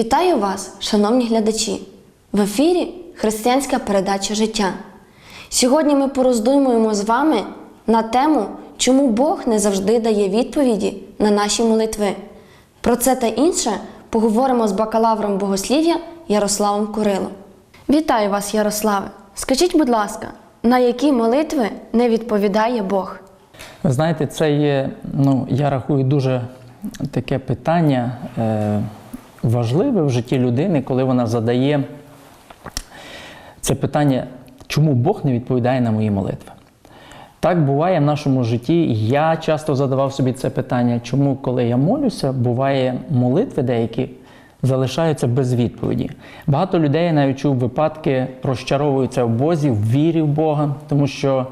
Вітаю вас, шановні глядачі! В ефірі Християнська передача життя. Сьогодні ми пороздумуємо з вами на тему, чому Бог не завжди дає відповіді на наші молитви. Про це та інше поговоримо з бакалавром богослів'я Ярославом Курилом. Вітаю вас, Ярославе! Скажіть, будь ласка, на які молитви не відповідає Бог? Ви знаєте, це є, ну, я рахую, дуже таке питання е, важливе в житті людини, коли вона задає це питання, чому Бог не відповідає на мої молитви. Так буває в нашому житті. Я часто задавав собі це питання, чому, коли я молюся, буває молитви деякі залишаються без відповіді. Багато людей навіть чув випадки, розчаровуються в Бозі, в вірі в Бога, тому що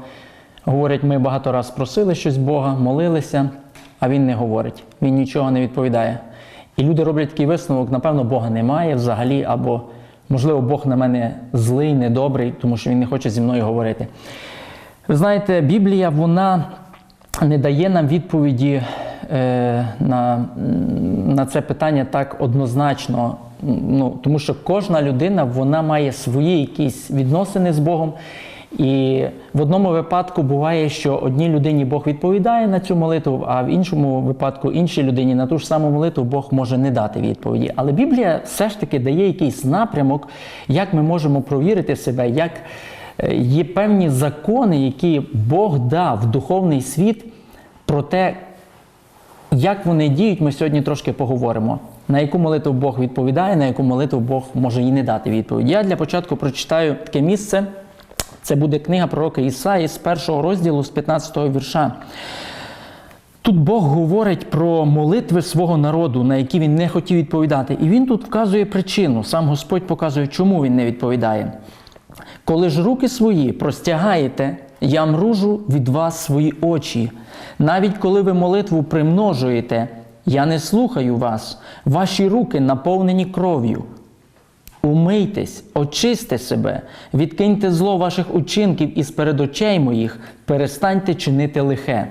говорять, ми багато раз просили щось Бога, молилися, а Він не говорить, Він нічого не відповідає. І люди роблять такий висновок, напевно, Бога немає взагалі, або, можливо, Бог на мене злий, недобрий, тому що Він не хоче зі мною говорити. Ви знаєте, Біблія вона не дає нам відповіді е, на, на це питання так однозначно. Ну, тому що кожна людина вона має свої якісь відносини з Богом. І в одному випадку буває, що одній людині Бог відповідає на цю молитву, а в іншому випадку іншій людині на ту ж саму молитву Бог може не дати відповіді. Але Біблія все ж таки дає якийсь напрямок, як ми можемо провірити себе, як е, є певні закони, які Бог дав духовний світ про те, як вони діють, ми сьогодні трошки поговоримо. На яку молитву Бог відповідає, на яку молитву Бог може і не дати відповідь. Я для початку прочитаю таке місце. Це буде книга пророка Ісаї з першого розділу, з 15-го вірша. Тут Бог говорить про молитви свого народу, на які він не хотів відповідати. І він тут вказує причину. Сам Господь показує, чому він не відповідає. Коли ж руки свої простягаєте, я мружу від вас свої очі. Навіть коли ви молитву примножуєте, я не слухаю вас, ваші руки наповнені кров'ю. Умийтесь, очисьте себе, відкиньте зло ваших учинків із перед очей моїх, перестаньте чинити лихе.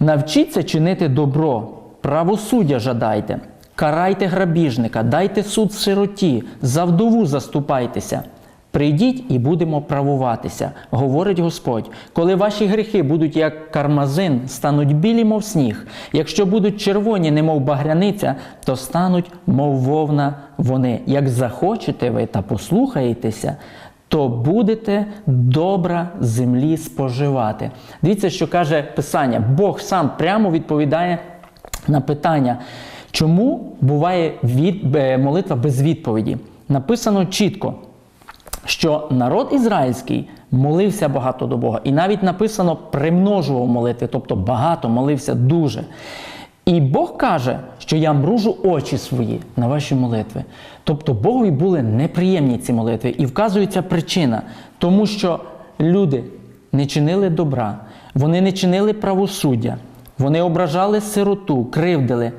Навчіться чинити добро, правосуддя жадайте, карайте грабіжника, дайте суд сироті, за вдову заступайтеся. Прийдіть і будемо правуватися, говорить Господь. Коли ваші гріхи будуть як кармазин, стануть білі, мов сніг. Якщо будуть червоні, немов багряниця, то стануть, мов вовна вони. Як захочете ви та послухаєтеся, то будете добра землі споживати. Дивіться, що каже Писання. Бог сам прямо відповідає на питання, чому буває від, е, молитва без відповіді. Написано чітко що народ ізраїльський молився багато до Бога. І навіть написано примножував молитви, тобто багато молився дуже. І Бог каже, що я мружу очі свої на ваші молитви. Тобто Богові були неприємні ці молитви. І вказується причина, тому що люди не чинили добра, вони не чинили правосуддя, вони ображали сироту, кривдили.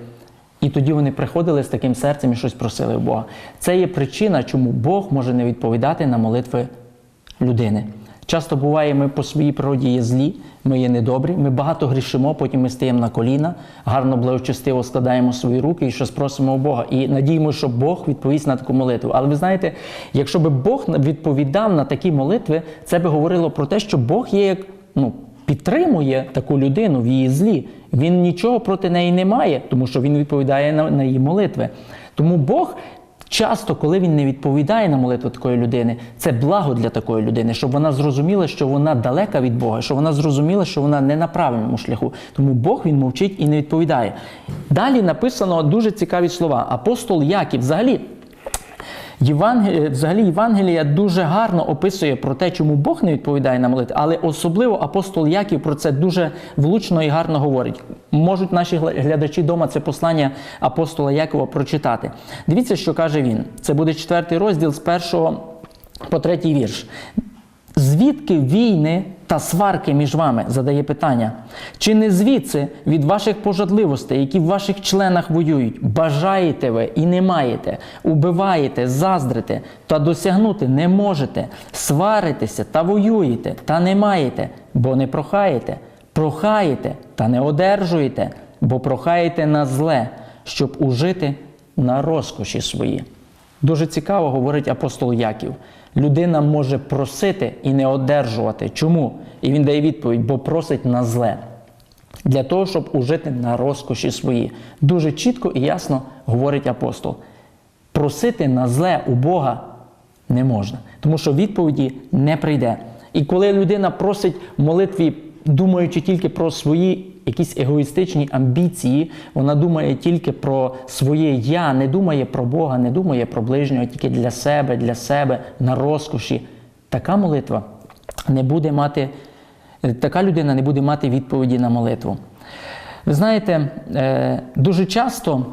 І тоді вони приходили з таким серцем і щось просили у Бога. Це є причина, чому Бог може не відповідати на молитви людини. Часто буває, ми по своїй природі є злі, ми є недобрі, ми багато грішимо, потім ми стаємо на коліна, гарно благочестиво складаємо свої руки і щось просимо у Бога. І надіємося, що Бог відповість на таку молитву. Але ви знаєте, якщо би Бог відповідав на такі молитви, це би говорило про те, що Бог є як ну, підтримує таку людину в її злі. Він нічого проти неї не має, тому що він відповідає на, на її молитви. Тому Бог часто, коли він не відповідає на молитву такої людини, це благо для такої людини, щоб вона зрозуміла, що вона далека від Бога, щоб вона зрозуміла, що вона не на правильному шляху. Тому Бог він мовчить і не відповідає. Далі написано дуже цікаві слова. Апостол Яків взагалі. Євангелія, взагалі Євангелія дуже гарно описує про те, чому Бог не відповідає на молитву, але особливо апостол Яків про це дуже влучно і гарно говорить. Можуть наші глядачі вдома це послання апостола Якова прочитати. Дивіться, що каже він. Це буде четвертий розділ з першого по третій вірш. Звідки війни та сварки між вами? задає питання. Чи не звідси від ваших пожадливостей, які в ваших членах воюють? Бажаєте ви і не маєте, убиваєте, заздрите, та досягнути не можете, сваритеся та воюєте, та не маєте, бо не прохаєте, прохаєте та не одержуєте, бо прохаєте на зле, щоб ужити на розкоші свої. Дуже цікаво говорить апостол Яків. Людина може просити і не одержувати. Чому? І він дає відповідь, бо просить на зле. Для того, щоб ужити на розкоші свої. Дуже чітко і ясно говорить апостол. Просити на зле у Бога не можна, тому що відповіді не прийде. І коли людина просить молитві, думаючи тільки про свої якісь егоїстичні амбіції, вона думає тільки про своє я, не думає про Бога, не думає про ближнього, тільки для себе, для себе, на розкоші. Така молитва не буде мати, така людина не буде мати відповіді на молитву. Ви знаєте, е, дуже часто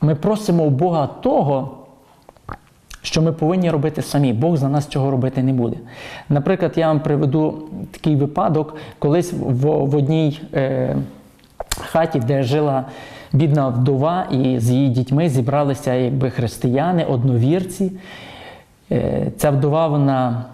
ми просимо у Бога того, що ми повинні робити самі. Бог за нас цього робити не буде. Наприклад, я вам приведу такий випадок, колись в, в одній е, хаті, де жила бідна вдова, і з її дітьми зібралися якби християни, одновірці. Е, Ця вдова вона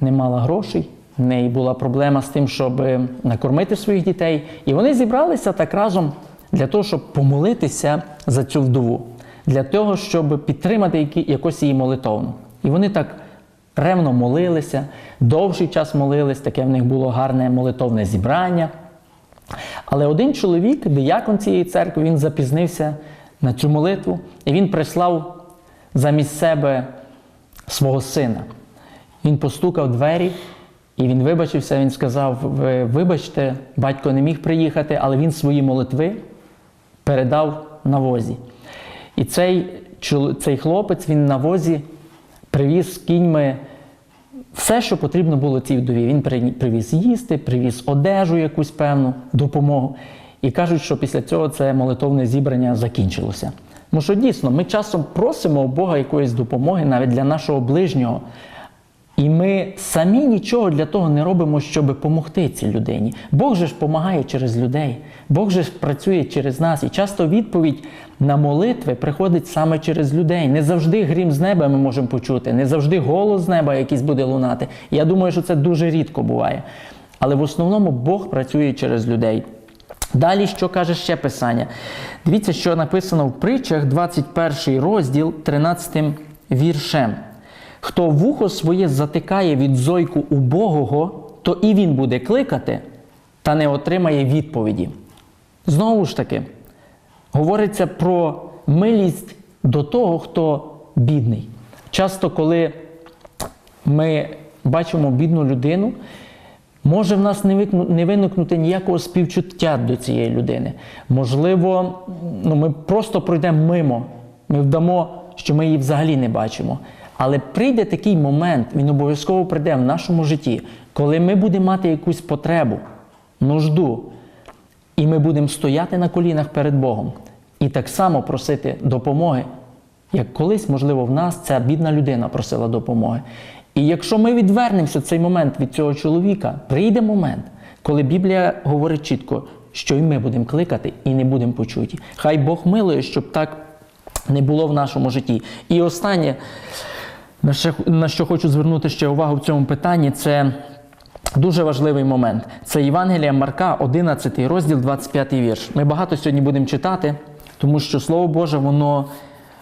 не мала грошей, в неї була проблема з тим, щоб е, накормити своїх дітей. І вони зібралися так разом для того, щоб помолитися за цю вдову, для того, щоб підтримати якось її молитовну. І вони так ревно молилися, довший час молились, таке в них було гарне молитовне зібрання. Але один чоловік, диякон цієї церкви, він запізнився на цю молитву, і він прислав замість себе свого сина. Він постукав двері, і він вибачився. Він сказав: «Ви Вибачте, батько не міг приїхати, але він свої молитви передав на возі. І цей, цей хлопець він на возі привіз з кіньми все, що потрібно було цій вдові. Він привіз їсти, привіз одежу якусь певну допомогу. І кажуть, що після цього це молитовне зібрання закінчилося. Тому що дійсно ми часом просимо у Бога якоїсь допомоги навіть для нашого ближнього. І ми самі нічого для того не робимо, щоб допомогти цій людині. Бог же ж допомагає через людей, Бог же ж працює через нас. І часто відповідь на молитви приходить саме через людей. Не завжди грім з неба ми можемо почути, не завжди голос з неба якийсь буде лунати. Я думаю, що це дуже рідко буває. Але в основному Бог працює через людей. Далі, що каже ще Писання? Дивіться, що написано в притчах, 21 розділ, 13 віршем. Хто вухо своє затикає від зойку убогого, то і він буде кликати, та не отримає відповіді. Знову ж таки, говориться про милість до того, хто бідний. Часто, коли ми бачимо бідну людину, може в нас не, виникнути ніякого співчуття до цієї людини. Можливо, ну, ми просто пройдемо мимо, ми вдамо, що ми її взагалі не бачимо. Але прийде такий момент, він обов'язково прийде в нашому житті, коли ми будемо мати якусь потребу, нужду, і ми будемо стояти на колінах перед Богом і так само просити допомоги, як колись, можливо, в нас ця бідна людина просила допомоги. І якщо ми відвернемося цей момент від цього чоловіка, прийде момент, коли Біблія говорить чітко, що і ми будемо кликати і не будемо почуті. Хай Бог милує, щоб так не було в нашому житті. І останнє, на що, на що хочу звернути ще увагу в цьому питанні, це дуже важливий момент. Це Євангелія Марка, 11 розділ, 25 вірш. Ми багато сьогодні будемо читати, тому що Слово Боже, воно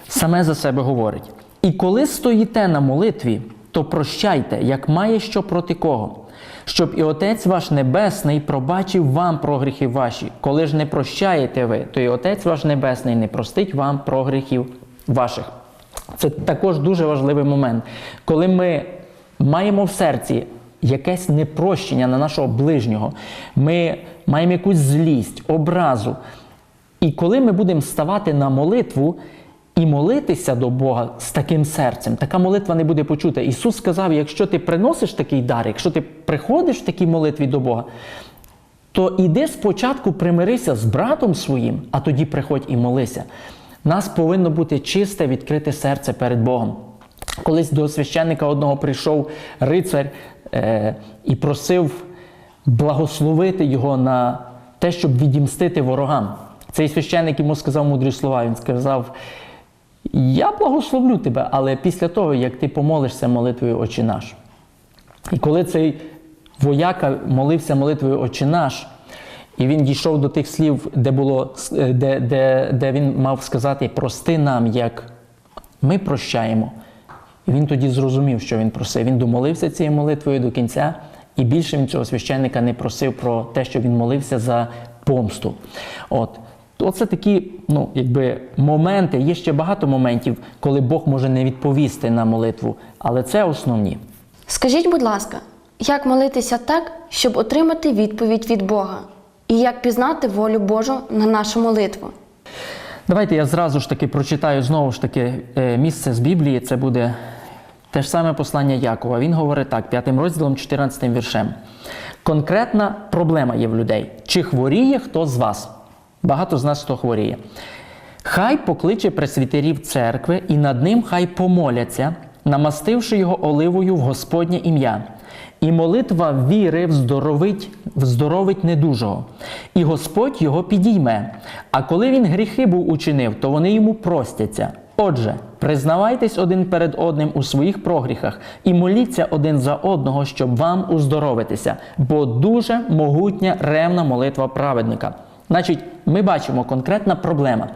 саме за себе говорить. І коли стоїте на молитві, то прощайте, як має що проти кого, щоб і Отець ваш Небесний пробачив вам про гріхи ваші. Коли ж не прощаєте ви, то і Отець ваш Небесний не простить вам про гріхів ваших. Це також дуже важливий момент. Коли ми маємо в серці якесь непрощення на нашого ближнього, ми маємо якусь злість, образу. І коли ми будемо ставати на молитву і молитися до Бога з таким серцем, така молитва не буде почута. Ісус сказав: якщо ти приносиш такий дар, якщо ти приходиш в такій молитві до Бога, то іди спочатку примирися з братом своїм, а тоді приходь і молися. Нас повинно бути чисте, відкрите серце перед Богом. Колись до священника одного прийшов рицар е, і просив благословити його на те, щоб відімстити ворогам. Цей священник йому сказав мудрі слова. Він сказав: Я благословлю тебе, але після того, як ти помолишся молитвою Отче наш. І коли цей вояка молився молитвою Отче наш, І він дійшов до тих слів, де було е, де, де, де він мав сказати прости нам, як ми прощаємо. І він тоді зрозумів, що він просив. Він домолився цією молитвою до кінця, і більше він цього священника не просив про те, що він молився за помсту. От. Оце такі ну, якби, моменти. Є ще багато моментів, коли Бог може не відповісти на молитву, але це основні. Скажіть, будь ласка, як молитися так, щоб отримати відповідь від Бога? І як пізнати волю Божу на нашу молитву? Давайте я зразу ж таки прочитаю знову ж таки е, місце з Біблії. Це буде те ж саме послання Якова. Він говорить так, п'ятим розділом, 14 віршем. Конкретна проблема є в людей. Чи хворіє хто з вас? Багато з нас хто хворіє. Хай покличе пресвітерів церкви, і над ним хай помоляться, намастивши його оливою в Господнє ім'я. І молитва віри вздоровить, вздоровить недужого, і Господь його підійме. А коли він гріхи був учинив, то вони йому простяться. Отже, признавайтесь один перед одним у своїх прогріхах і моліться один за одного, щоб вам уздоровитися, бо дуже могутня ревна молитва праведника. Значить, ми бачимо конкретна проблема.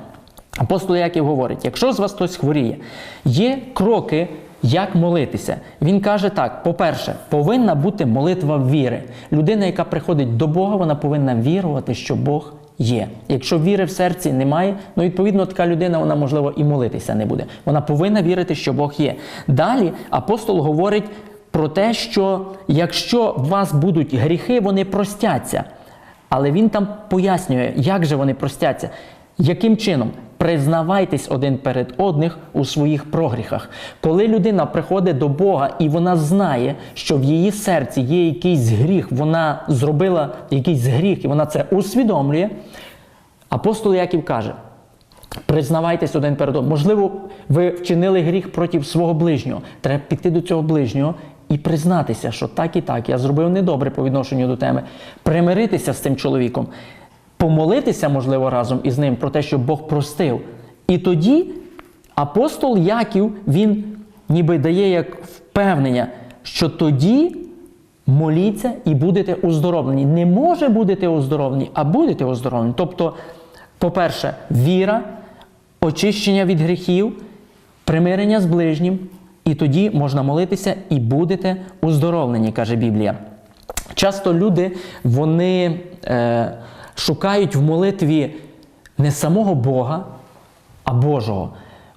Апостол Яків говорить: якщо з вас хтось хворіє, є кроки, як молитися. Він каже так: по-перше, повинна бути молитва віри. Людина, яка приходить до Бога, вона повинна вірувати, що Бог є. Якщо віри в серці немає, ну відповідно така людина, вона можливо і молитися не буде. Вона повинна вірити, що Бог є. Далі апостол говорить про те, що якщо у вас будуть гріхи, вони простяться. Але він там пояснює, як же вони простяться, яким чином. Признавайтесь один перед одних у своїх прогріхах. Коли людина приходить до Бога і вона знає, що в її серці є якийсь гріх, вона зробила якийсь гріх, і вона це усвідомлює. Апостол Яків каже: признавайтесь один перед одним. Можливо, ви вчинили гріх проти свого ближнього. Треба піти до цього ближнього і признатися, що так і так, я зробив недобре по відношенню до теми, примиритися з цим чоловіком, помолитися, можливо, разом із ним про те, щоб Бог простив. І тоді апостол Яків, він ніби дає як впевнення, що тоді моліться і будете оздоровлені. Не може будете оздоровлені, а будете оздоровлені. Тобто, по-перше, віра, очищення від гріхів, примирення з ближнім, і тоді можна молитися і будете оздоровлені, каже Біблія. Часто люди вони е, шукають в молитві не самого Бога, а Божого.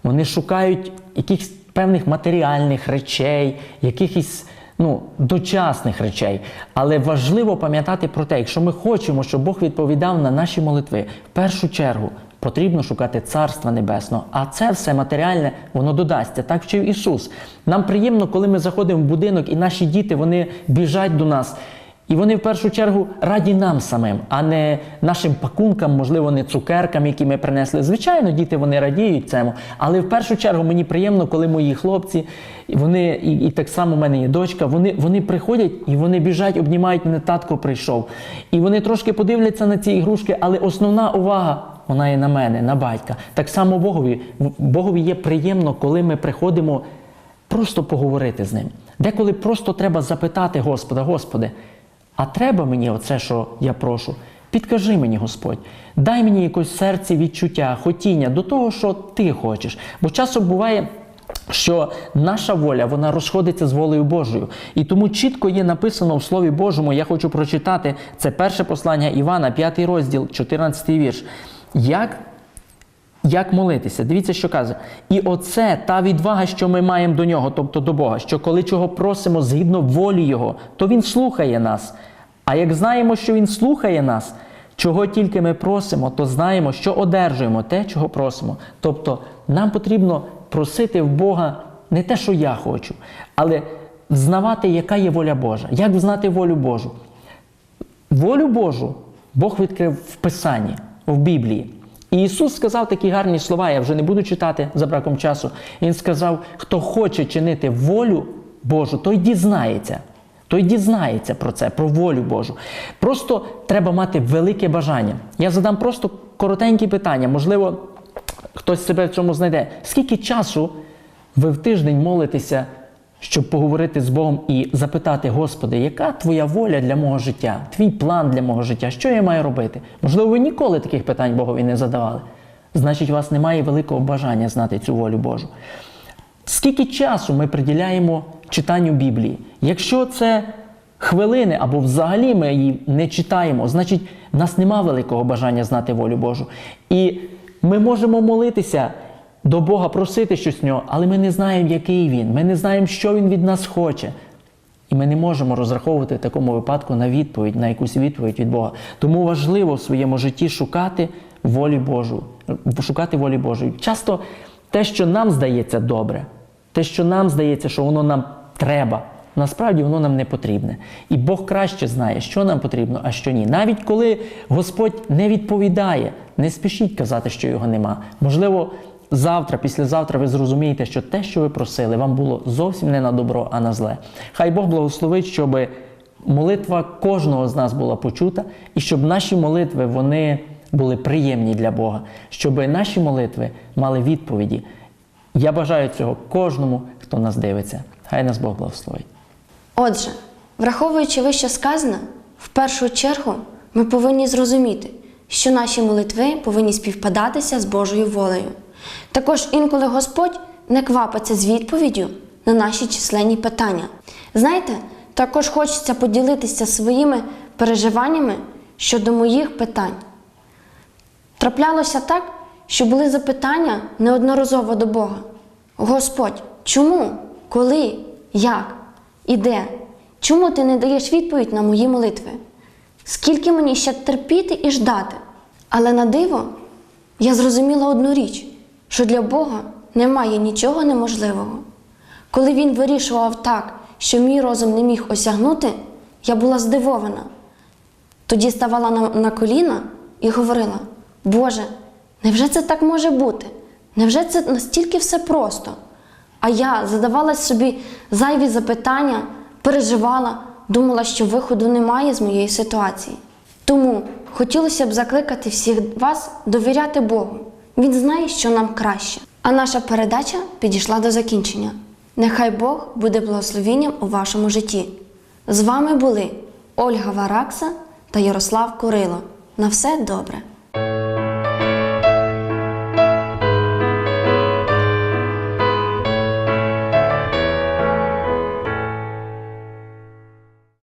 Вони шукають якихось певних матеріальних речей, якихось ну, дочасних речей. Але важливо пам'ятати про те, якщо ми хочемо, щоб Бог відповідав на наші молитви, в першу чергу потрібно шукати Царства Небесного. А це все матеріальне, воно додасться. Так вчив Ісус. Нам приємно, коли ми заходимо в будинок, і наші діти вони біжать до нас. І вони в першу чергу раді нам самим, а не нашим пакункам, можливо, не цукеркам, які ми принесли. Звичайно, діти вони радіють цьому. Але в першу чергу мені приємно, коли мої хлопці, вони, і, і так само в мене є дочка, вони, вони приходять і вони біжать, обнімають мене, татко прийшов. І вони трошки подивляться на ці ігрушки, але основна увага. Вона є на мене, на батька. Так само Богові. Богові є приємно, коли ми приходимо просто поговорити з ним. Деколи просто треба запитати Господа, Господи, а треба мені оце, що я прошу? Підкажи мені, Господь, дай мені якось серці відчуття, хотіння до того, що ти хочеш. Бо часом буває. Що наша воля вона розходиться з волею Божою. І тому чітко є написано в Слові Божому, я хочу прочитати це перше послання Івана, 5 розділ, 14 вірш. Як як молитися? Дивіться, що каже. І оце та відвага, що ми маємо до нього, тобто до Бога, що коли чого просимо згідно волі Його, то Він слухає нас. А як знаємо, що Він слухає нас, чого тільки ми просимо, то знаємо, що одержуємо те, чого просимо. Тобто нам потрібно просити в Бога не те, що я хочу, але взнавати, яка є воля Божа. Як взнати волю Божу? Волю Божу Бог відкрив в Писанні, в Біблії. І Ісус сказав такі гарні слова, я вже не буду читати за браком часу. Він сказав: хто хоче чинити волю Божу, той дізнається. Той дізнається про це, про волю Божу. Просто треба мати велике бажання. Я задам просто коротенькі питання. Можливо, хтось себе в цьому знайде. Скільки часу ви в тиждень молитеся щоб поговорити з Богом і запитати, Господи, яка твоя воля для мого життя, твій план для мого життя, що я маю робити? Можливо, ви ніколи таких питань Богові не задавали. Значить, у вас немає великого бажання знати цю волю Божу. Скільки часу ми приділяємо читанню Біблії? Якщо це хвилини або взагалі ми її не читаємо, значить в нас нема великого бажання знати волю Божу. І ми можемо молитися до Бога, просити щось в нього, але ми не знаємо, який він, ми не знаємо, що він від нас хоче. І ми не можемо розраховувати в такому випадку на відповідь, на якусь відповідь від Бога. Тому важливо в своєму житті шукати волі Божу, шукати волі Божої. Часто те, що нам здається добре, те, що нам здається, що воно нам треба, насправді воно нам не потрібне. І Бог краще знає, що нам потрібно, а що ні. Навіть коли Господь не відповідає, не спішіть казати, що його нема. Можливо, завтра, післязавтра ви зрозумієте, що те, що ви просили, вам було зовсім не на добро, а на зле. Хай Бог благословить, щоб молитва кожного з нас була почута, і щоб наші молитви вони були приємні для Бога, щоб наші молитви мали відповіді. Я бажаю цього кожному, хто нас дивиться. Хай нас Бог благословить. Отже, враховуючи вище сказане, в першу чергу ми повинні зрозуміти, що наші молитви повинні співпадатися з Божою волею. Також інколи Господь не квапиться з відповіддю на наші численні питання. Знаєте, також хочеться поділитися своїми переживаннями щодо моїх питань. Траплялося так, що були запитання неодноразово до Бога. Господь, чому, коли, як і де? Чому ти не даєш відповідь на мої молитви? Скільки мені ще терпіти і ждати? Але на диво я зрозуміла одну річ, що для Бога немає нічого неможливого. Коли він вирішував так, що мій розум не міг осягнути, я була здивована. Тоді ставала на, на коліна і говорила: Боже, невже це так може бути? Невже це настільки все просто? А я задавала собі зайві запитання, переживала, думала, що виходу немає з моєї ситуації. Тому хотілося б закликати всіх вас довіряти Богу. Він знає, що нам краще. А наша передача підійшла до закінчення. Нехай Бог буде благословінням у вашому житті. З вами були Ольга Варакса та Ярослав Курило. На все добре!